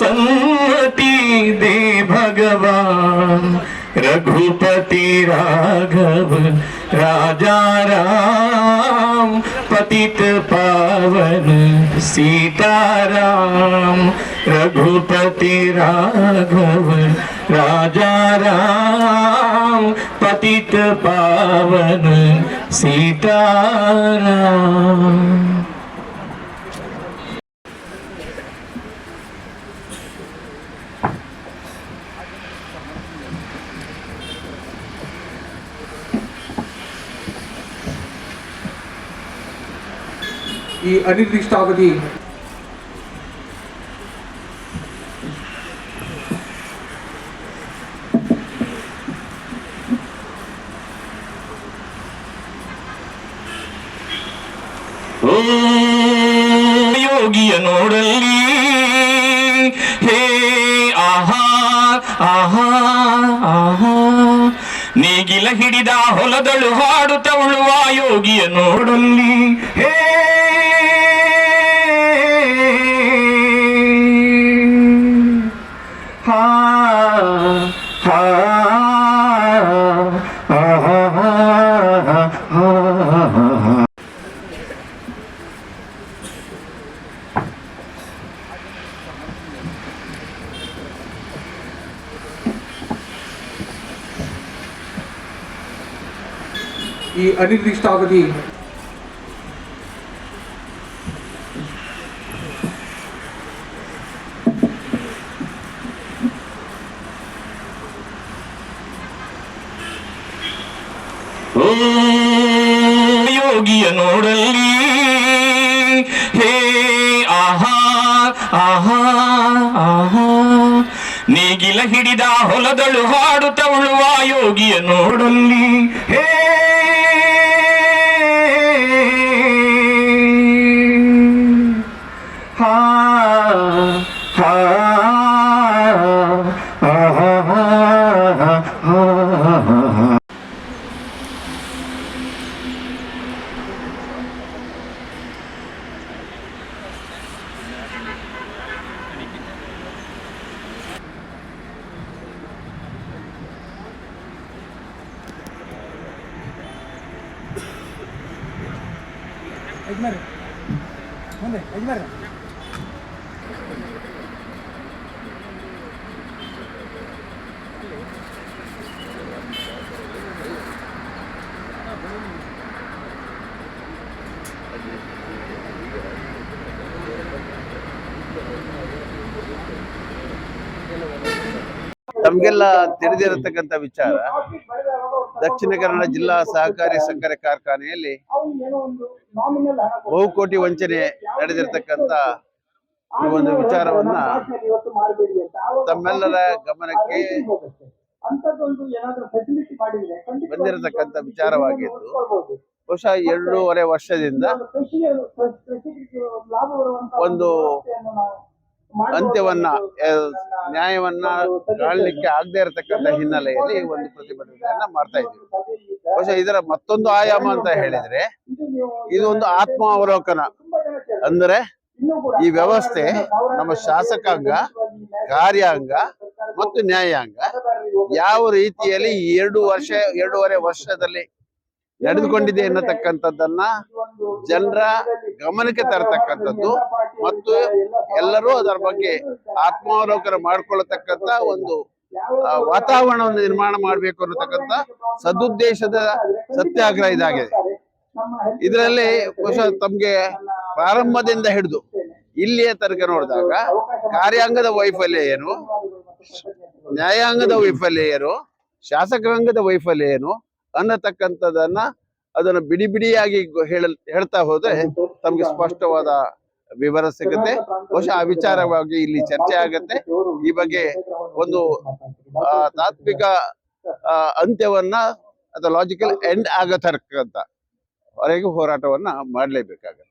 सन्मति दे भगवान, रघुपति राघव, राजा राम, पतित पावन, सीताराम, रघुपति राघव, राजा राम, पतित पावन, सीताराम। ಈ ಅನಿರ್ದಿಷ್ಟಾವಧಿ. ಯೋಗಿಯ ನೋಡಲ್ಲಿ. ಹೇ, ಆಹಾ ಆಹಾ ಆಹಾ. ನೀಗಿಲ ಹಿಡಿದ ಹೊಲದಳು ಹಾಡುತ್ತ ಉಳುವ ಯೋಗಿಯ ನೋಡಲ್ಲಿ. ಹಾ ಈ ಅನಿರ್ದಿಷ್ಟಾವಧಿ. ಯೋಗಿಯ ನೋಡಲ್ಲಿ. ಹೇ, ಆಹಾ ಆಹಾ ಆಹಾ. ನೇಗಿಲ ಹಿಡಿದ ಹೊಲದಳು ಹಾಡುತ್ತ ಉಳುವ ಯೋಗಿಯ ನೋಡಲ್ಲಿ. ಹಾ ಹಾ ಆಹಾ ಆಹಾ ತಮ್ಗೆಲ್ಲ ತಿಳಿದಿರತಕ್ಕಂತ ವಿಚಾರ ದಕ್ಷಿಣ ಕನ್ನಡ ಜಿಲ್ಲಾ ಸಹಕಾರಿ ಸಕ್ಕರೆ ಕಾರ್ಖಾನೆಯಲ್ಲಿ ಬಹುಕೋಟಿ ವಂಚನೆ ನಡೆದಿರತಕ್ಕಂತ ಈ ಒಂದು ವಿಚಾರವನ್ನ ತಮ್ಮೆಲ್ಲರ ಗಮನಕ್ಕೆ ಬಂದಿರತಕ್ಕಂತ ವಿಚಾರವಾಗಿದ್ದು ಬಹುಶಃ ಎರಡೂವರೆ ವರ್ಷದಿಂದ ಒಂದು ಅಂತ್ಯವನ್ನ ನ್ಯಾಯವನ್ನ ಕಾಣಲಿಕ್ಕೆ ಆಗದೆ ಇರತಕ್ಕಂತ ಹಿನ್ನೆಲೆಯಲ್ಲಿ ಒಂದು ಪ್ರತಿಭಟನೆಯನ್ನ ಮಾಡ್ತಾ ಇದ್ದೀವಿ. ಬಹುಶಃ ಇದರ ಮತ್ತೊಂದು ಆಯಾಮ ಅಂತ ಹೇಳಿದ್ರೆ ಇದು ಒಂದು ಆತ್ಮ ಅವಲೋಕನ ಅಂದ್ರೆ ಈ ವ್ಯವಸ್ಥೆ ನಮ್ಮ ಶಾಸಕಾಂಗ ಕಾರ್ಯಾಂಗ ಮತ್ತು ನ್ಯಾಯಾಂಗ ಯಾವ ರೀತಿಯಲ್ಲಿ ಎರಡು ವರ್ಷ ಎರಡೂವರೆ ವರ್ಷದಲ್ಲಿ ನಡೆದುಕೊಂಡಿದೆ ಎನ್ನತಕ್ಕಂಥದ್ದನ್ನ ಜನರ ಗಮನಕ್ಕೆ ತರತಕ್ಕಂಥದ್ದು ಮತ್ತು ಎಲ್ಲರೂ ಅದರ ಬಗ್ಗೆ ಆತ್ಮಾವಲೋಕನ ಮಾಡ್ಕೊಳ್ಳತಕ್ಕಂತ ಒಂದು ವಾತಾವರಣವನ್ನು ನಿರ್ಮಾಣ ಮಾಡಬೇಕು ಅನ್ನತಕ್ಕಂಥ ಸದುದ್ದೇಶದ ಸತ್ಯಾಗ್ರಹ ಇದಾಗಿದೆ. ಇದರಲ್ಲಿ ಬಹುಶಃ ತಮ್ಗೆ ಪ್ರಾರಂಭದಿಂದ ಹಿಡಿದು ಇಲ್ಲಿಯ ತನಕ ನೋಡಿದಾಗ ಕಾರ್ಯಾಂಗದ ವೈಫಲ್ಯ ಏನು ನ್ಯಾಯಾಂಗದ ವೈಫಲ್ಯ ಏನು ಶಾಸಕಾಂಗದ ವೈಫಲ್ಯ ಏನು ಅನ್ನತಕ್ಕಂಥದ್ದನ್ನ ಅದನ್ನ ಬಿಡಿ ಬಿಡಿಯಾಗಿ ಹೇಳ ಹೇಳ್ತಾ ಹೋದ್ರೆ ತಮ್ಗೆ ಸ್ಪಷ್ಟವಾದ ವಿವರ ಸಿಗುತ್ತೆ. ಬಹುಶಃ ಆ ವಿಚಾರವಾಗಿ ಇಲ್ಲಿ ಚರ್ಚೆ ಆಗತ್ತೆ. ಈ ಬಗ್ಗೆ ಒಂದು ತಾತ್ವಿಕ ಅಂತ್ಯವನ್ನ ಅಥವಾ ಲಾಜಿಕಲ್ ಎಂಡ್ ಆಗತಕ್ಕಂತ ವರೆಗೂ ಹೋರಾಟವನ್ನ ಮಾಡಲೇಬೇಕಾಗತ್ತೆ.